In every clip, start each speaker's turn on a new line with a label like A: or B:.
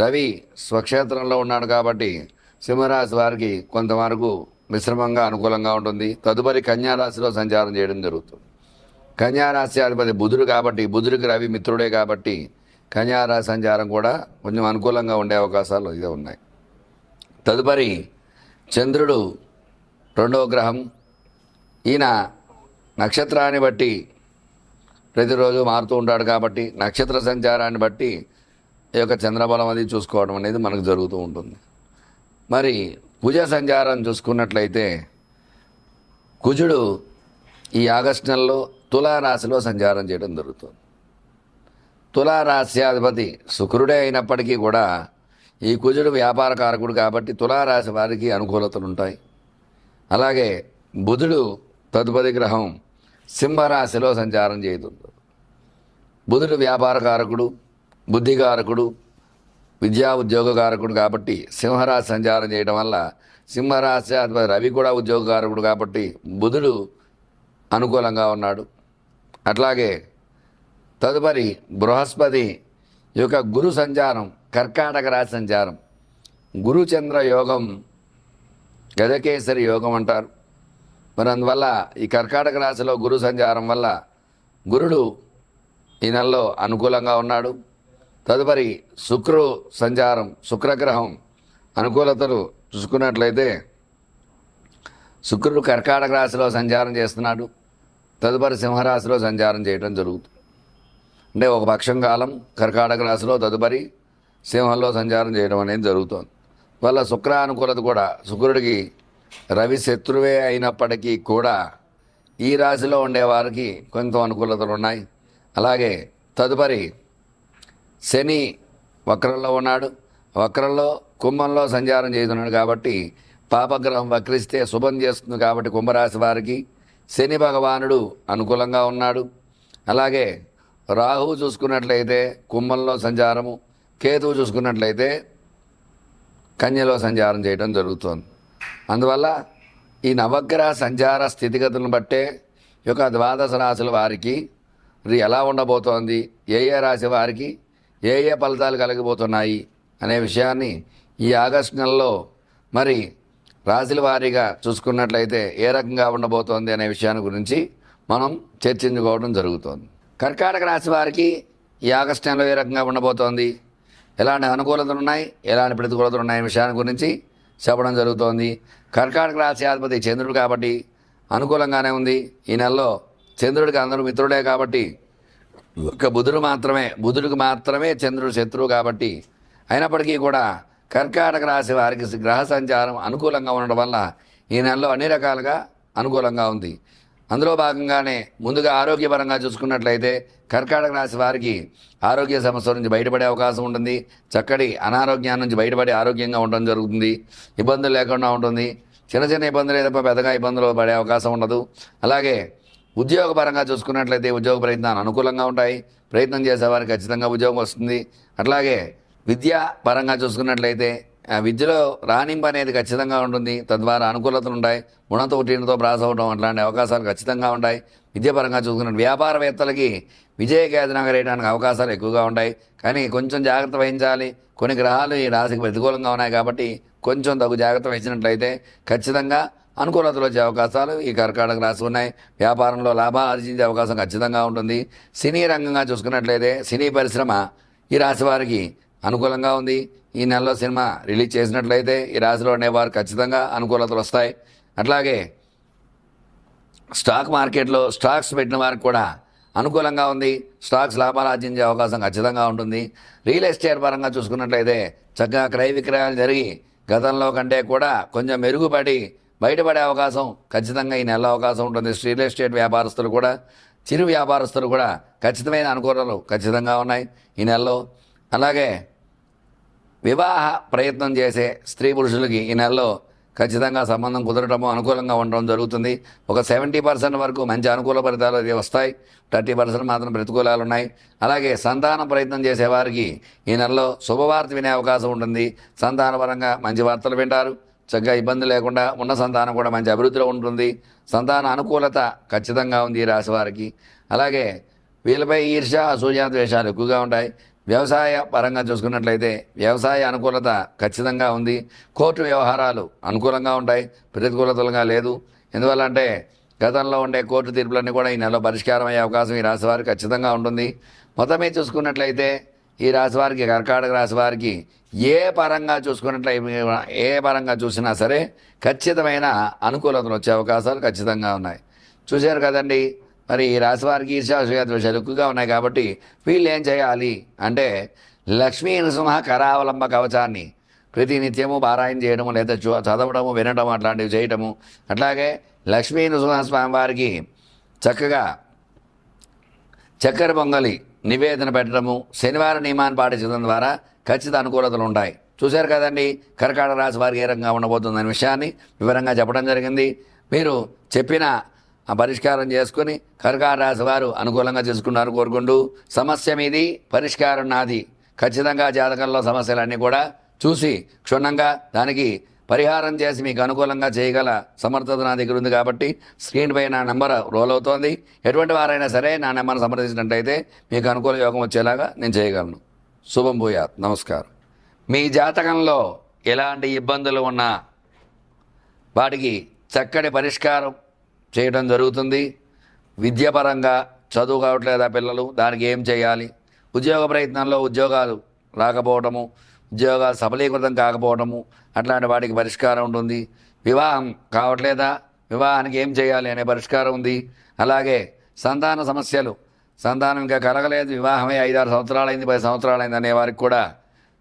A: రవి స్వక్షేత్రంలో ఉన్నాడు కాబట్టి సింహరాశి వారికి కొంతవరకు మిశ్రమంగా అనుకూలంగా ఉంటుంది. తదుపరి కన్యారాశిలో సంచారం చేయడం జరుగుతుంది. కన్యారాశి అధిపతి బుధుడు కాబట్టి బుధుడికి రవి మిత్రుడే కాబట్టి కన్యారాశి సంచారం కూడా కొంచెం అనుకూలంగా ఉండే అవకాశాలు ఇదే ఉన్నాయి. తదుపరి చంద్రుడు రెండవ గ్రహం. ఈయన నక్షత్రాన్ని బట్టి ప్రతిరోజు మారుతూ ఉంటాడు కాబట్టి నక్షత్ర సంచారాన్ని బట్టి ఈ యొక్క చంద్రబలం అది చూసుకోవడం అనేది మనకు జరుగుతూ ఉంటుంది. మరి కుజ సంచారం చూసుకున్నట్లయితే కుజుడు ఈ ఆగస్టు నెలలో తులారాశిలో సంచారం చేయడం జరుగుతుంది. తులారాశ్యాధిపతి శుక్రుడే అయినప్పటికీ కూడా ఈ కుజుడు వ్యాపార కారకుడు కాబట్టి తులారాశి వారికి అనుకూలతలు ఉంటాయి. అలాగే బుధుడు తదుపరి గ్రహం సింహరాశిలో సంచారం చేయుతుంది బుధుడు వ్యాపార కారకుడు బుద్ధికారకుడు విద్యా ఉద్యోగకారకుడు కాబట్టి సింహరాశి సంచారం చేయడం వల్ల సింహరాశి అధిపతి రవి కూడా ఉద్యోగకారకుడు కాబట్టి బుధుడు అనుకూలంగా ఉన్నాడు. అట్లాగే తదుపరి బృహస్పతి యొక్క గురు సంచారం కర్కాటక రాశి సంచారం. గురుచంద్ర యోగం గజకేసరి యోగం అంటారు. మరి అందువల్ల ఈ కర్కాటక రాశిలో గురు సంచారం వల్ల గురుడు ఈ నెలలో అనుకూలంగా ఉన్నాడు. తదుపరి శుక్రు సంచారం శుక్రగ్రహం అనుకూలతలు చూసుకున్నట్లయితే శుక్రుడు కర్కాటక రాశిలో సంచారం చేస్తున్నాడు. తదుపరి సింహరాశిలో సంచారం చేయడం జరుగుతుంది. అంటే ఒక పక్షం కాలం కర్కాటక రాశిలో తదుపరి సింహంలో సంచారం చేయడం అనేది జరుగుతుంది. వల్ల శుక్ర అనుకూలత కూడా శుక్రుడికి రవి శత్రువే అయినప్పటికీ కూడా ఈ రాశిలో ఉండేవారికి కొంత అనుకూలతలు ఉన్నాయి. అలాగే తదుపరి శని వక్రంలో ఉన్నాడు. వక్రంలో కుంభంలో సంచారం చేస్తున్నాడు కాబట్టి పాపగ్రహం వక్రిస్తే శుభం చేస్తుంది కాబట్టి కుంభరాశి వారికి శని భగవానుడు అనుకూలంగా ఉన్నాడు. అలాగే రాహువు చూసుకున్నట్లయితే కుంభంలో సంచారము కేతువు చూసుకున్నట్లయితే కన్యలో సంచారం చేయడం జరుగుతోంది. అందువల్ల ఈ నవగ్రహ సంచార స్థితిగతులను బట్టే ఈ యొక్క ద్వాదశ రాశుల వారికి ఎలా ఉండబోతోంది ఏ ఏ రాశి వారికి ఏ ఏ ఫలితాలు కలగబోతున్నాయి అనే విషయాన్ని ఈ ఆగస్టు నెలలో మరి రాశుల వారీగా చూసుకున్నట్లయితే ఏ రకంగా ఉండబోతోంది అనే విషయాన్ని గురించి మనం చర్చించుకోవడం జరుగుతోంది. కర్కాటక రాశి వారికి ఈ ఆగస్టు నెలలో ఏ రకంగా ఉండబోతోంది? ఎలాంటి అనుకూలతలు ఉన్నాయి? ఎలాంటి ప్రతికూలతలు ఉన్నాయి విషయాన్ని గురించి చెప్పడం జరుగుతోంది. కర్కాటక రాశి అధిపతి చంద్రుడు కాబట్టి అనుకూలంగానే ఉంది. ఈ నెలలో చంద్రుడికి అందరూ మిత్రుడే కాబట్టి ఒక బుధుడు మాత్రమే బుధుడికి మాత్రమే చంద్రుడు శత్రువు కాబట్టి అయినప్పటికీ కూడా కర్కాటక రాశి వారికి గ్రహ సంచారం అనుకూలంగా ఉండడం వల్ల ఈ నెలలో అన్ని రకాలుగా అనుకూలంగా ఉంది. అందులో భాగంగానే ముందుగా ఆరోగ్యపరంగా చూసుకున్నట్లయితే కర్కాటక రాశి వారికి ఆరోగ్య సమస్యల నుంచి బయటపడే అవకాశం ఉంటుంది. చక్కటి అనారోగ్యం నుంచి బయటపడి ఆరోగ్యంగా ఉండడం జరుగుతుంది. ఇబ్బందులు లేకుండా ఉంటుంది. చిన్న చిన్న ఇబ్బందులు తప్ప పెద్దగా ఇబ్బందులు పడే అవకాశం ఉండదు. అలాగే ఉద్యోగపరంగా చూసుకున్నట్లయితే ఉద్యోగ ప్రయత్నాలు అనుకూలంగా ఉంటాయి. ప్రయత్నం చేసేవారికి ఖచ్చితంగా ఉద్యోగం వస్తుంది. అట్లాగే విద్యా పరంగా చూసుకున్నట్లయితే ఆ విద్యలో రాణింపు అనేది ఖచ్చితంగా ఉంటుంది. తద్వారా అనుకూలతలు ఉంటాయి. గుణంతో ఉట్టినతో ప్రాస అవడం అట్లాంటి అవకాశాలు ఖచ్చితంగా ఉంటాయి. విద్యాపరంగా చూసుకున్న వ్యాపారవేత్తలకి విజయ కేతనగరేయడానికి అవకాశాలు ఎక్కువగా ఉంటాయి. కానీ కొంచెం జాగ్రత్త వహించాలి. కొన్ని గ్రహాలు ఈ రాశికి ప్రతికూలంగా ఉన్నాయి కాబట్టి కొంచెం తగు జాగ్రత్త వహించినట్లయితే ఖచ్చితంగా అనుకూలతలు వచ్చే అవకాశాలు ఈ కర్కాటక రాశి ఉన్నాయి. వ్యాపారంలో లాభాలు ఆర్జించే అవకాశం ఖచ్చితంగా ఉంటుంది. సినీ రంగంగా చూసుకున్నట్లయితే సినీ పరిశ్రమ ఈ రాశి వారికి అనుకూలంగా ఉంది. ఈ నెలలో సినిమా రిలీజ్ చేసినట్లయితే ఈ రాశిలో ఉండేవారు ఖచ్చితంగా అనుకూలతలు వస్తాయి. అట్లాగే స్టాక్ మార్కెట్లో స్టాక్స్ పెట్టిన వారికి కూడా అనుకూలంగా ఉంది. స్టాక్స్ లాభాలు ఆర్జించే అవకాశం ఖచ్చితంగా ఉంటుంది. రియల్ ఎస్టేట్ పరంగా చూసుకున్నట్లయితే చక్కగా క్రయ విక్రయాలు జరిగి గతంలో కంటే కూడా కొంచెం మెరుగుపడి బయటపడే అవకాశం ఖచ్చితంగా ఈ నెల అవకాశం ఉంటుంది. రియల్ ఎస్టేట్ వ్యాపారస్తులు కూడా చిరు వ్యాపారస్తులు కూడా ఖచ్చితమైన అనుకూలలు ఖచ్చితంగా ఉన్నాయి ఈ నెలలో. అలాగే వివాహ ప్రయత్నం చేసే స్త్రీ పురుషులకి ఈ నెలలో ఖచ్చితంగా సంబంధం కుదరటము అనుకూలంగా ఉండడం జరుగుతుంది. ఒక సెవెంటీ పర్సెంట్ వరకు మంచి అనుకూల ఫలితాలు అది వస్తాయి. థర్టీ పర్సెంట్ మాత్రం ప్రతికూలాలు ఉన్నాయి. అలాగే సంతాన ప్రయత్నం చేసేవారికి ఈ నెలలో శుభవార్త వినే అవకాశం ఉంటుంది. సంతానపరంగా మంచి వార్తలు వింటారు. చక్కగా ఇబ్బంది లేకుండా ఉన్న సంతానం కూడా మంచి అభివృద్ధిలో ఉంటుంది. సంతాన అనుకూలత ఖచ్చితంగా ఉంది ఈ రాశి వారికి. అలాగే వీళ్ళపై ఈర్ష్య అసూయ ద్వేషాలు ఎక్కువగా ఉంటాయి. వ్యవసాయ పరంగా చూసుకున్నట్లయితే వ్యవసాయ అనుకూలత ఖచ్చితంగా ఉంది. కోర్టు వ్యవహారాలు అనుకూలంగా ఉంటాయి. ప్రతికూలతలుగా లేదు. ఎందువల్ల అంటే గతంలో ఉండే కోర్టు తీర్పులన్నీ కూడా ఈ నెలలో పరిష్కారం అయ్యే అవకాశం ఈ రాశి వారికి ఖచ్చితంగా ఉంటుంది. మొత్తం చూసుకున్నట్లయితే ఈ రాశి వారికి కర్కాటక రాశి వారికి ఏ పరంగా చూసుకున్నట్లయితే ఏ పరంగా చూసినా సరే ఖచ్చితమైన అనుకూలతలు వచ్చే అవకాశాలు ఖచ్చితంగా ఉన్నాయి. చూశారు కదండి మరి ఈ రాశి వారికి ఈర్ష్యాసూయ ఎక్కువగా ఉన్నాయి కాబట్టి వీళ్ళు ఏం చేయాలి అంటే లక్ష్మీ నృసింహ కరావలంబ కవచాన్ని ప్రతి నిత్యము పారాయణ చేయడము లేదా చూ- చదవడము వినడము అట్లాంటివి చేయటము. అట్లాగే లక్ష్మీ నృసింహ స్వామి వారికి చక్కగా చక్కెర పొంగలి నివేదన పెట్టడము శనివార నియమాన్ని పాటించడం ద్వారా ఖచ్చిత అనుకూలతలు ఉంటాయి. చూశారు కదండి కర్కాటక రాశి వారికి ఏ రకంగా ఉండబోతుందనే విషయాన్ని వివరంగా చెప్పడం జరిగింది. మీరు చెప్పిన ఆ పరిష్కారం చేసుకుని కర్కాటక రాశి వారు అనుకూలంగా చేసుకున్నారు కోరుకుంటూ సమస్య మీది పరిష్కారం నాది. ఖచ్చితంగా జాతకంలో సమస్యలన్నీ కూడా చూసి క్షుణ్ణంగా దానికి పరిహారం చేసి మీకు అనుకూలంగా చేయగల సమర్థత నా దగ్గర ఉంది కాబట్టి స్క్రీన్ పై నా నెంబర్ రోల్ అవుతోంది. ఎటువంటి వారైనా సరే నా నెంబర్ సంప్రదించినట్టయితే మీకు అనుకూల యోగం వచ్చేలాగా నేను చేయగలను. శుభం భూయాత్. నమస్కారం. మీ జాతకంలో ఎలాంటి ఇబ్బందులు ఉన్నా వాటికి చక్కటి పరిష్కారం చేయడం జరుగుతుంది. విద్యాపరంగా చదువు కావట్లేదా పిల్లలు? దానికి ఏం చేయాలి? ఉద్యోగ ప్రయత్నంలో ఉద్యోగాలు రాకపోవటము ఉద్యోగాలు సఫలీకృతం కాకపోవడము అట్లాంటి వాటికి పరిష్కారం ఉంటుంది. వివాహం కావట్లేదా? వివాహానికి ఏం చేయాలి అనే పరిష్కారం ఉంది. అలాగే సంతాన సమస్యలు. సంతానం ఇంకా కలగలేదు. వివాహమే ఐదారు సంవత్సరాలైంది పది సంవత్సరాలైంది అనే వారికి కూడా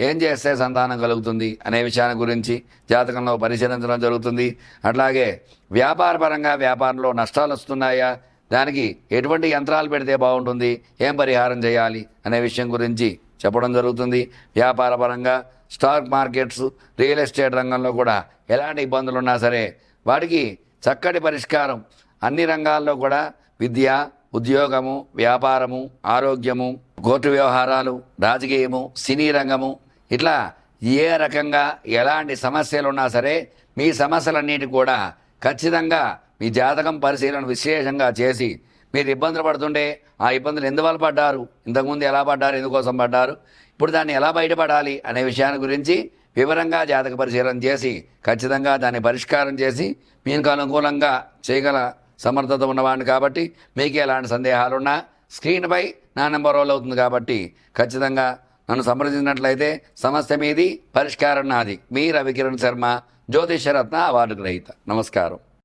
A: ఏం చేస్తే సంతానం కలుగుతుంది అనే విషయాన్ని గురించి జాతకంలో పరిశీలించడం జరుగుతుంది. అట్లాగే వ్యాపారపరంగా వ్యాపారంలో నష్టాలు వస్తున్నాయా? దానికి ఎటువంటి యంత్రాలు పెడితే బాగుంటుంది? ఏం పరిహారం చేయాలి? అనే విషయం గురించి చెప్పడం జరుగుతుంది. వ్యాపారపరంగా స్టాక్ మార్కెట్స్ రియల్ ఎస్టేట్ రంగంలో కూడా ఎలాంటి ఇబ్బందులు ఉన్నా సరే వాటికి చక్కటి పరిష్కారం. అన్ని రంగాల్లో కూడా విద్య ఉద్యోగము వ్యాపారము ఆరోగ్యము కోర్టు వ్యవహారాలు రాజకీయము సినీ రంగము ఇట్లా ఏ రకంగా ఎలాంటి సమస్యలు ఉన్నా సరే మీ సమస్యలన్నిటి కూడా ఖచ్చితంగా మీ జాతకం పరిశీలన విశేషంగా చేసి మీరు ఇబ్బందులు పడుతుంటే ఆ ఇబ్బందులు ఎందువల్ల పడ్డారు? ఇంతకుముందు ఎలా పడ్డారు? ఎందుకోసం పడ్డారు? ఇప్పుడు దాన్ని ఎలా బయటపడాలి అనే విషయాన్ని గురించి వివరంగా జాతక పరిశీలన చేసి ఖచ్చితంగా దాన్ని పరిష్కారం చేసి మీకు అనుకూలంగా చేయగల సమర్థత ఉన్నవాడిని కాబట్టి మీకు ఎలాంటి సందేహాలున్నా స్క్రీన్పై నా నెంబర్ రోల్ అవుతుంది కాబట్టి ఖచ్చితంగా నన్ను సంప్రదించినట్లయితే సమస్య మీది పరిష్కారం నాది. మీ రవికిరణ్ శర్మ జ్యోతిషరత్న అవార్డు గ్రహీత. నమస్కారం.